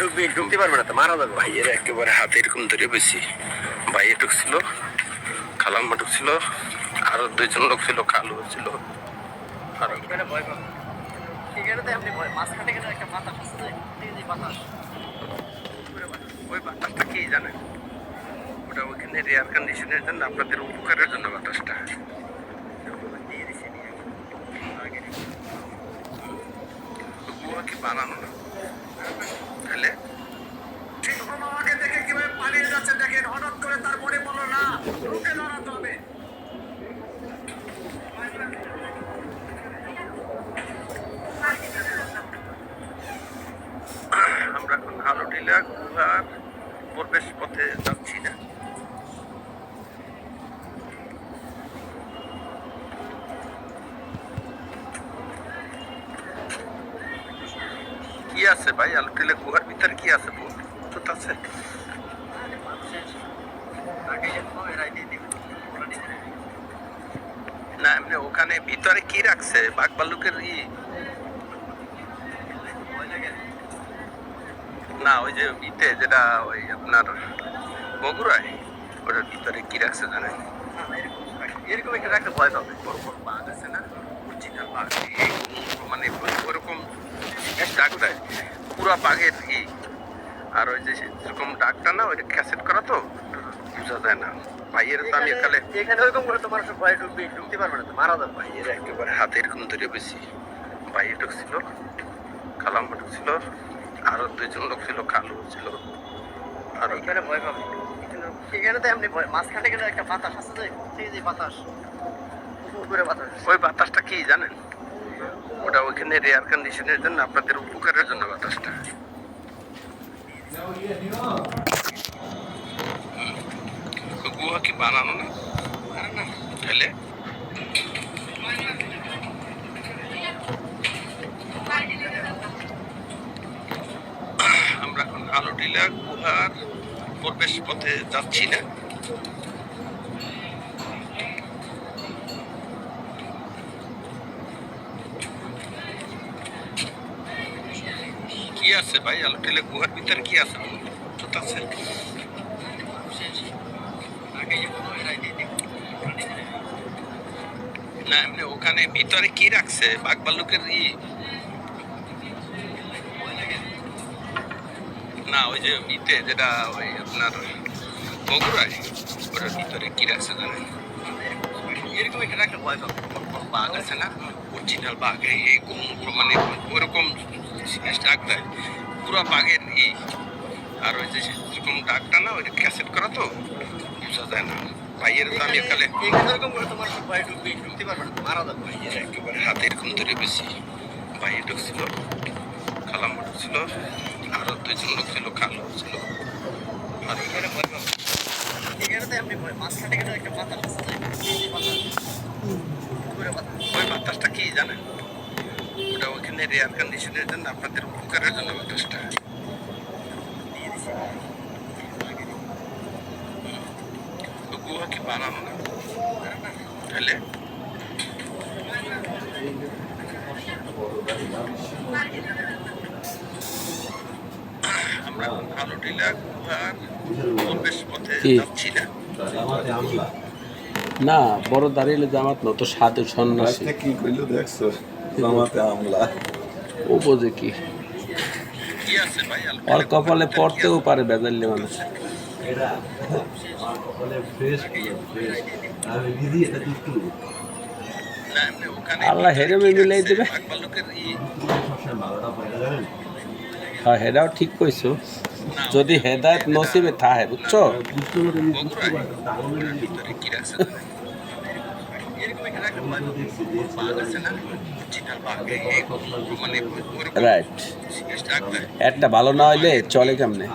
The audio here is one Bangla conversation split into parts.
ঢুকবি ঢুকতে পারবে না তো মারা যাবে ভাইয়ের একেবারে হাতে এরকম ধরে বেশি ভাইয়ে ঢুকছিল খালাম্মা ঢুকছিল আরও দুইজন লোক ছিল কালু ছিল আর ওই বাতাসটা কি জানেন ওটা ওইখানে এয়ার কন্ডিশনের জন্য আপনাদের উপকারের জন্য বাতাসটা গুহা কি বানানো না তাহলে ঠিক আমাকে দেখে কীভাবে পালিয়ে যাচ্ছে দেখেন হঠাৎ করে তার মনে পড়ল না রুখে দাঁড়াতে হবে আমরা এখন আলোটিলা গুহার প্রবেশ পথে যাচ্ছি না। কি আছে ভাই? আলোটিলা গুহার ভিতরে কি আছে ভূত আছে না, এমনি ওখানে ভিতরে কি রাখছে? বাঘ ভাল্লুকের ই? না, ওই যে ইতে যেটা ওই আপনার বগুড়ায়, ওটার ভিতরে কি রাখছে জানেন? এরকম। একটা রাখলে ভয় পাবে। বড় বড় বাঘ আছে না অরিজিনাল বাঘ মানে ওরকম ডাক দেয়, পুরা বাঘের ই। আর ওই যে যেরকম ডাকটা না, ওইটা ক্যাসেট করা তো? বোঝা যায় না। ভাইয়ের তো আমি একালে এখানে- ওরকম করে তো মানুষ ভয় ঢুকবি ঢুকতে পারবে না তো? মারা যাবে। ভাইয়ের একেবারে হাতে এরকম ধরে বেশি ভাইয়ে ঢুকছিল খালাম্মা ঢুকছিল আরও দুইজন লোক ছিল কালু ছিল। আর এখানে ভয় পাবে। এখানে- তো এমনি ভয় মাঝখানে গেলে একটা বাতাস আছে যে, এই যে বাতাস। উপরে বাতাস। ওই বাতাসটা কি জানেন? ওটা ওইখানে এয়ার কন্ডিশনের জন্য আপনাদের উপকারের জন্য বাতাসটা। কি বানানো না। তাহলে? আমরা এখন আলোটিলা গুহার প্রবেশ পথে যাচ্ছি না। কি আছে ভাই? আলোটিলা গুহার ভিতরে কি আছে? আছে আগে যেরকম এরাই দিয়ে দিবে ওরা নিজে না, এমনি ওখানে ভিতরে কি রাখছে? বাঘ ভাল্লুকের ই না, ওই যে ইতে, যেটা ওই আপনার বগুড়ায়, ওটার ভিতরে কি রাখছে জানেন? এরকম একটা রাখলে ভয় বাঘ আছে না? অরিজিনাল বাঘ, এই এই কোন মানে ওরকম ডাক দেয় পুরা বাঘের ই। আর ওই যে যেরকম ডাকটা না ওইটা ক্যাসেট করা তো? বোঝা যায় না। ভাইয়ের তো আমি একালে এখানে ওরকম করে তো মানুষ ভয় ঢুকতে পারবে না মারা যাবে। ভাইয়ের একেবারে হাতে এরকম ধরে বেশি ভাইয়ে ঢুকছিল খালাম্মা ঢুকছিল আরও দুইজন লোক ছিল কালো ছিল। আর এখানে ভয় পাবে এখানে তো এমনি ভয় মাঝখানে গেলে একটা বাতাস ওই বাতাসটা কি জানেন ওটা ওইখানে এয়ার কন্ডিশনের জন্য আপনাদের উপকারের জন্য বাতাসটা। দিয়ে দিছে আগে তো বানানো না। তাহলে? আমরা এখন আলোটিলা গুহার প্রবেশ পথে যাচ্ছি না। না বড় দাঁড়িয়ে জামাত নত সাধু সন্ন্যাসী। কি করল দেখছ? জামাতে আমলা। ও বোঝে কি? আলোটিলা কপালে পড়তেও পারে বেজাল্লি মানুষ। কি আছে? না, এমনি ওখানে আল্লাহ হেরে কি মিলাই রাখছে? দেবে। বাঘ ভাল্লুকের ই হ্যাঁ হেদাও ঠিক কইছো যদি হেদায়ত নসিবে থাহে বুঝছ মানে রাইট একটা ভালো না হইলে চলে কেমনে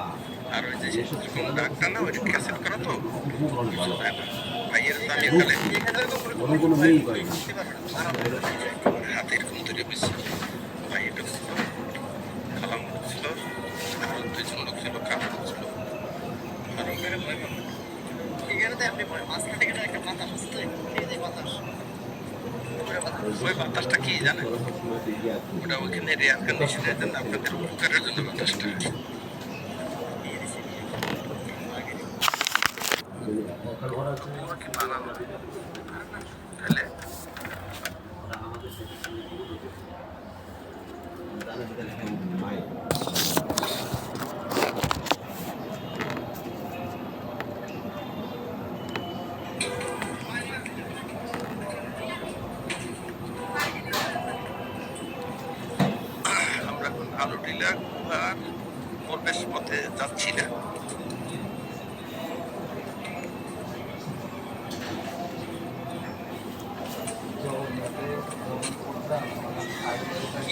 আর ওই যে যেরকম ডাকটা না। ওইটা করা তো। ভাইয়ের যাবে হাতে এরকম বেশি ভাইয়ের ঢুকছিল খালাম্মা ঢুকছিল আরও দুইজন লোক ছিল কালো ছিল আর এখানে ভয় মাঝখানে গেলে একটা বাতাস এই বাতাস। ওই বাতাসটা কি জানেন? ওটা ওইখানে এয়ার কন্ডিশনের জন্য আপনাদের উপকারের জন্য বাতাসটা। কি বানানো তাহলে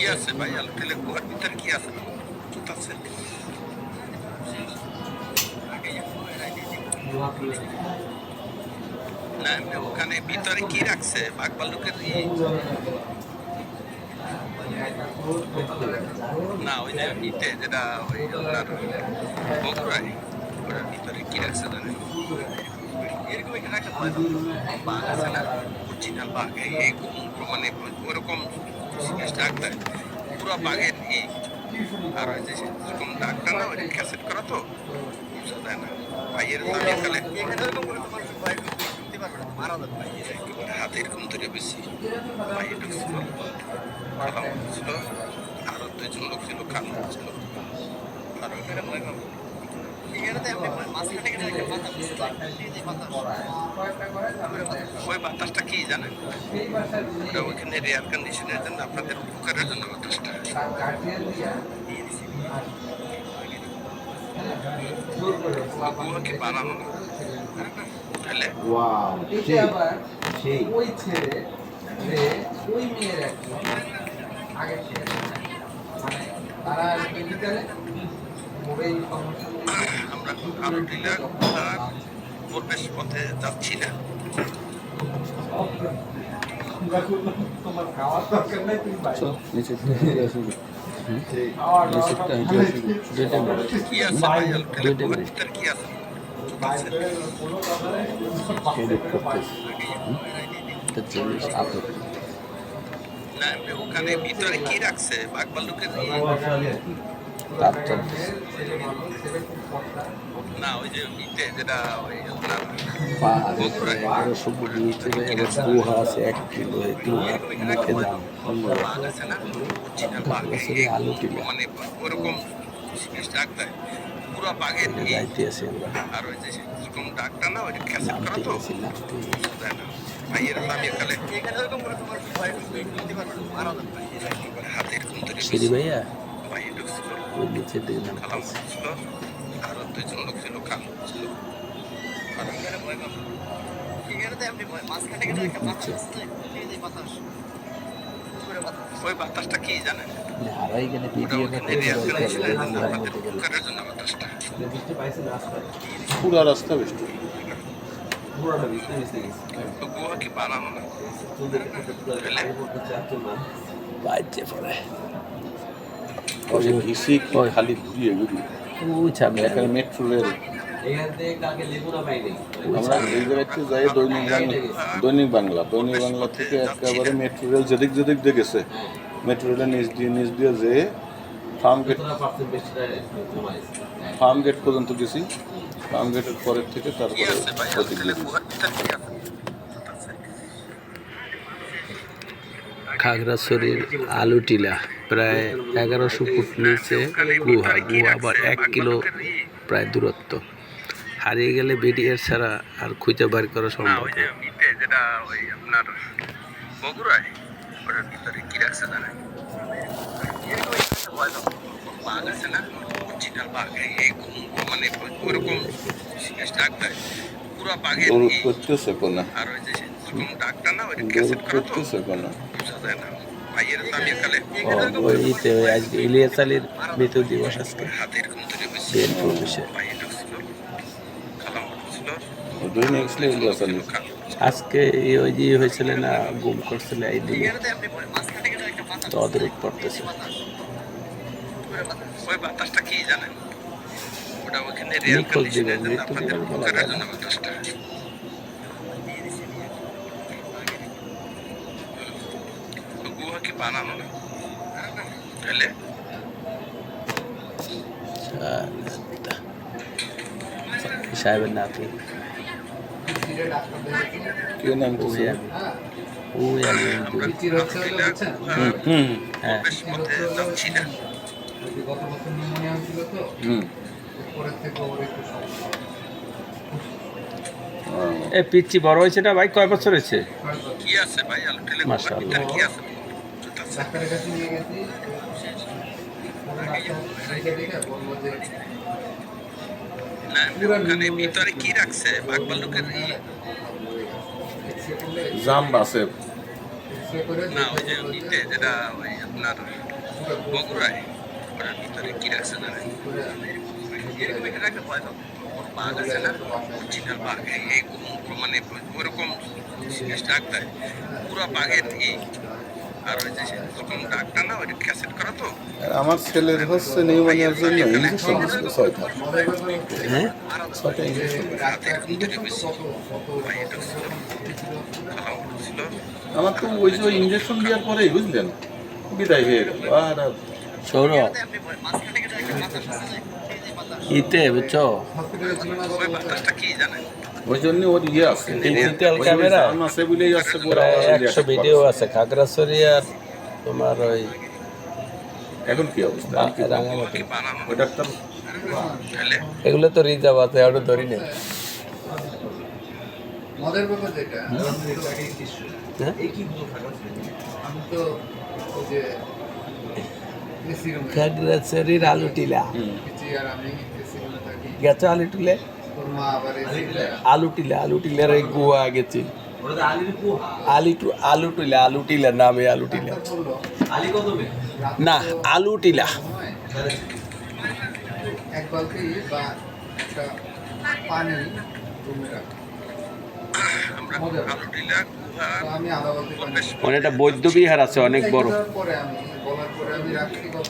কি আছে ভাই? আলু টিলা গুহার ভিতরে কি আছে? ভূত আছে। না ওখানে ভিতরে কি রাখছে? বাঘ ভাল্লুকের না, ওই যে ইটে যেটা ওই আপনার বগুড়ায়, ওটার ভিতরে কি রাখছে জানেন? এরকম এখানে একটা বাঘ আছে না? অরিজিনাল বাঘ। এই মানে ওরকম ডাক দেয় পুরো বাঘের ই আর যে যেরকম ডাকটা না ওই ক্যাসেট করা তো বুঝা যায় না। ভাইয়ের খেলে এরকম ধরে বেশি ভাইয়ে ঢুকছিল খেলা ছিল, আরও দুজন লোক ছিল কান ছিল। আর ওই বাতাসটা কি জানেন ওটা ওইখানে এয়ার কন্ডিশনের জন্য আপনাদের উপকারের জন্য বাতাসটা। বানানো? না তাহলে ওই ছেলে ওই মেয়ের একজন মানে তারা মোবাইল আমরা টিলা গুহার প্রবেশ পথে যাচ্ছি না। ওখানে ভিতরে কি রাখছে? বাঘ ভাল্লুকের চলতেছে না ওই যে ইটে যেটা ওই আপনার পাহাড় এগারোশো নিচে এবার গুহা আছে এক কিলো গুহার মুখে আলু টিলা মানে ওরকম পুরো বাঘের যাইতে আছে আর ওই যে যেরকম ডাকটা না ওইটা ক্যাসেট করা তো? এরকম এরকম সিঁড়ি ভাইয়া? ভাইয়ে ঢুকছিল খালাম ছিল আরও দুজন লোক ছিল কান ছিল আর এখানে ভয় পাবো এখানে তো এমনি ভয় মাঝখানে গেলে একটা বাতাস যে বাতাস পুরো ওই বাতাসটা কি জানেন পুরা রাস্তা কি বানানো না পড়ে ওই ঘিসি কি খালি ঘুরিয়ে ঘুরিয়ে ওই এখানে মেট্রো রেল। আমরা এই জায়গাতে যাই দৈনিক বাংলা দৈনিক বাংলা। দৈনিক বাংলা থেকে একেবারে মেট্রো রেল যেদিক যেদিক দিয়ে গেছে। মেট্রো রেলের নিচ দিয়ে নিচ দিয়ে যে ফার্ম গেট ফার্ম গেট পর্যন্ত গেছি। ফার্ম গেটের পরের থেকে তারপরে খাগড়াছড়ির আলু টিলা। প্রায় এগারোশো ফুট নিচে গুহা গুহা আবার এক কিলো প্রায় দূরত্ব। হারিয়ে গেলে বিডিআর ছাড়া আর খুঁজে বার করা না সম্ভব ওই যেটা ওই আপনার বগুড়ায় ওটার ভিতরে কি রাখছে। বাঘ আছে না। অরিজিনাল বাঘ মানে ওরকম ডাক দেয় পুরো বাঘের গরু করতেছে কোনা? আর ওই যে ডাকটা না গরু ক্যাসেট করা তো? করতেছে কোনা? বুঝা যায় না। ইতে আজকে ইলিয়াস আলীর মৃত্যু দিবস আজকে। বিএনপি অফিসে আজকে এই ওই যে হয়েছিল না গুম করছিল এই দিনে। তো তদরিক পড়তেছে ওই বাতাসটা কি জানেন ওটা ওখানে রেল নিখোঁজ কন্ডিশনের মৃত্যু আপনাদের বলা যায় না। জন্য বাতাসটা তো না তাহলে? সাহেবের নাতি কে? হ্যাঁ ওই আমি পিচির হচ্ছে হলো বুঝছেন হুম হ্যাঁ। পিচির হচ্ছে হলো ওই যে গত বছর নিউমোনিয়া হয়েছিল তো হুম। পরের থেকে ওর একটু এ পিচ্ছি বড় হয়েছে না ভাই? কয় বছর হয়েছে? হয়তো কি আছে ভাই? আলু টেলে কি আছে? ডাক্তারের কাছে নিয়ে গেছি না জাম আছে। না ওই যে ইতে যেটা ওই আপনার বগুড়ায় ওটার ভিতরে কি রাখছে এরকম একটা ভয় বাঘ আছে না? অরিজিনাল বাঘ এই- এই মানে ওরকম দেয় পুরো বাঘের ই আর ওই যে যখন ডাকটা না ওই ক্যাসেট করা তো? আমার ছেলের হচ্ছে নিউমোনিয়ার জন্য ইঞ্জেকশন দিচ্ছে ছয়টা হচ্ছে হ্যাঁ ছয়টা ছিল। আমার তো ওই যে ইঞ্জেকশন দেওয়ার পরেই বুঝলেন? বিদায় হয়ে গেল। আর আর সৌর আপনি মাঝখানে গেলে একটা বাতাস আছে যে, এই যে বাতাস। ইতে বুঝছ? হসপিটালে ছিল না ওই বাতাসটা কি জানেন ওই জন্য ওর ইয়ে আছে। ডিজিটাল ক্যামেরা জাম আছে বলেই একশো ভিডিও আছে খাগড়াছড়ি আর তোমার ওই এখন কি অবস্থা? রাঙামাটি। তাহলে এগুলো তো রিজার্ভ আছে ওটা ধরি না। মজার ব্যাপার যেটা আমি তো- হ্যাঁ? আমি তো যে খাগড়াছড়ির আলু টিলা। আর গেছো আলু টিলে? আলু টিলা আলু টিলার এই গোয়া গেছি। আলু টু আলু টিলা আলু টিলা নামে আলু টিলা। না আলু টিলা। এক বালতি বা একটা পানি ওখানে একটা বৌদ্ধ বিহার আছে অনেক বড়।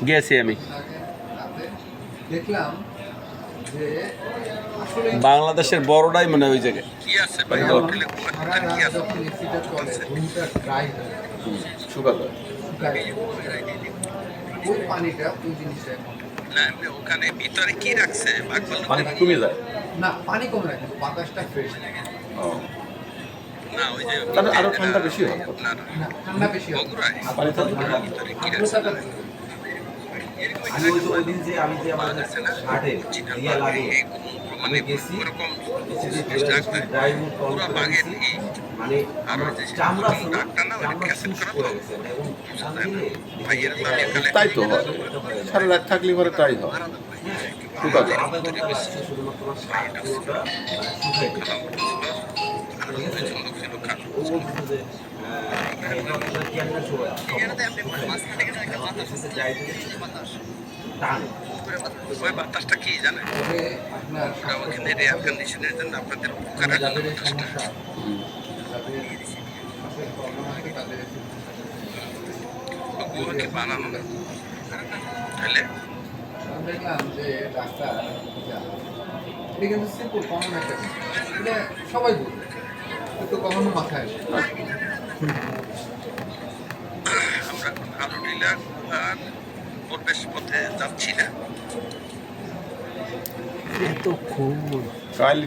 গেছি আমি। দেখলাম যে বাংলাদেশের বড়টাই মনে হয় ওই জায়গায়। কি আছে হয়ে। যায়, হুম, শুকাবে শুকায় যায়। ওই পানিটা ওই জিনিসটা না ওখানে ভিতরে কি রাখছে? পানি কমে যায়। না পানি কমে বাতাসটা ফ্রেশ তাহলে আরও ঠান্ডা বেশি হয়। ঠান্ডা বেশি আমি ওই যে দিন যে আমি যে আমার হাটে অরিজিনাল লাগে মানে ওরকম পুরো বাঘের মানে যে না করা তো। হয়ে ভাইয়ের তাই তো। হয় সারা রাত থাকলে পরে তাই হয়। শুকা যায় আধা ঘণ্টা লাগছে শুধুমাত্র আমার শার্ট পুরোটা শুকাই গেছে। ও বলছিল যে আহ, এটা আপনার কি একটা সময় এখানেতে আপনি মাঝখানে গেলে একটা বাতাস আছে। টানে। ওই বাতাসটা কি জানেন ওটা ওখানে এয়ার কন্ডিশনের জন্য আপনাদের উপকার যাদের সমস্যা হুম। যাদের শ্বাসের প্রবলেম আছে তাদের একটু গুহাকে বানানো। না তাহলে দেখলাম যে ডাক্তার এটা কিন্তু সিম্পল কমন একটা এটা সবাই বলবে। কিন্তু কখনো মাথায় আসে আমরা আলুডিলা গুহার প্রবেশ পথে যাচ্ছি না। এত খুব কাল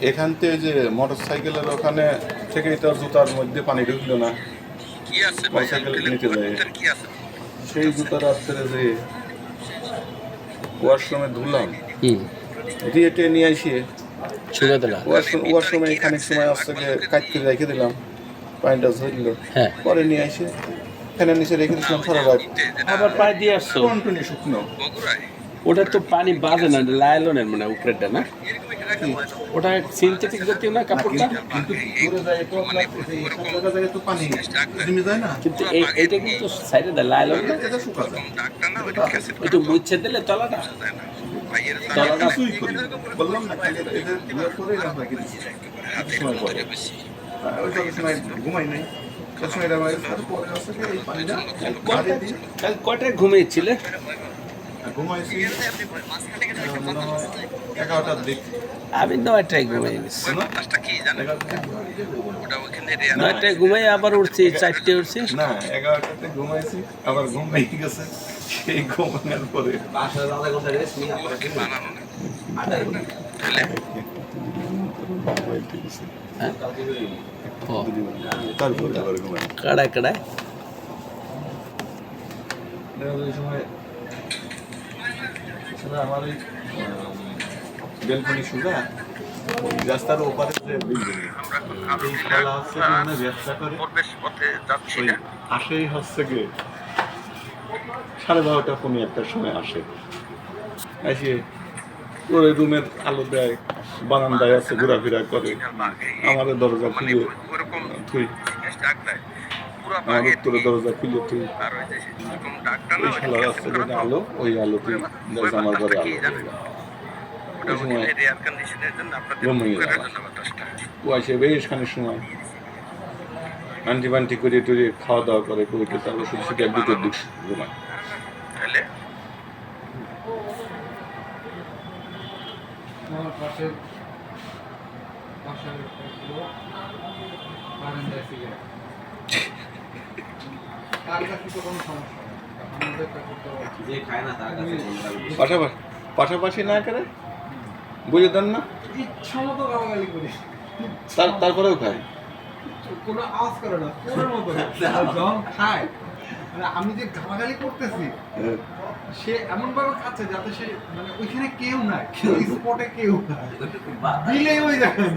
এখান থেকে যে মোটর সাইকেলের ওখানে থেকে তো জুতার মধ্যে পানি ঢুকলো না। নিতে যায়। সেই জুতা রাত্রে যে ওয়াশরুমে ধুলাম দিয়ে টেনে নিয়ে আসি ওয়াশরুমে খানিক সময় গিয়ে কাটতে রেখে দিলাম পানিটা ঝরলো। হ্যাঁ। পরে নিয়ে আসে ফ্যানের নিচে রেখে দিয়েছিলাম সারা রাত। আবার পায়ে দিয়ে আসছো। কন্টিনিউ শুকনো। বগুড়ায়। ওটা তো পানি বাজে না লাইলনের মানে উপরেরটা না। ওটা সিনথেটিক জাতীয় না কাপড়টা? কিন্তু না কিন্তু সাইডে দেয় লাইলন না? এটা একটু মুছে দিলে তলাটা? তলাটা বললাম না এটা ঘুমাই নাই এটা কয়টায় ঘুমিয়েছিলে? ঘুমাইছি। এখানেতে আপনি মাঝখানে গেলে একটা বাতাস আছে যে, এগারোটার দিক আমি নয়টায় গেছি নয়টায় ঘুমাই আবার উঠছি চারটে উঠছি। না এগারোটাতে ঘুমাইছি আবার ঘুম ভেঙে গেছে। সেই ঘুমানোর পরে। হ্যাঁ? কাড়ায় কাড়ায়। ওই সময় আসলে আমার বেলকনি সুগা রাস্তার ওপারে যে বিল্ডিং হচ্ছে মানে ব্যবসা করে ওই আসেই হচ্ছে গিয়ে সাড়ে বারোটা পনেরো একটার সময় আসে। এসে ওই রুমের আলো দেয় বারান্দায় আছে ঘোরাফেরা করে আমাদের দরজা মানে খুলে আমার বাঘের দরজা খুলে তুই। ওই রাস্তা যেটা আলো ওই আলো ওই আমার ঘরে আলো। ওই সময় ও আসে বেশ খানিক সময়। আন্টি বান্টি করে টুরে খাওয়া দাওয়া করে করে তারপর শুধু এক দুটোর ঘুমায়। পাশের পাশাপাশি পাশাপাশি না করে? বুঝে দেন না? তারপরেও খায় কোনো আওয়াজ করে না তোর মতো যখন খায়। মানে আমি যে গালাগালি করতেছি। সে এমন ভাবে খাচ্ছে যাতে সে মানে ওইখানে কেউ নাই। স্পটে কেউ ওই দেখেন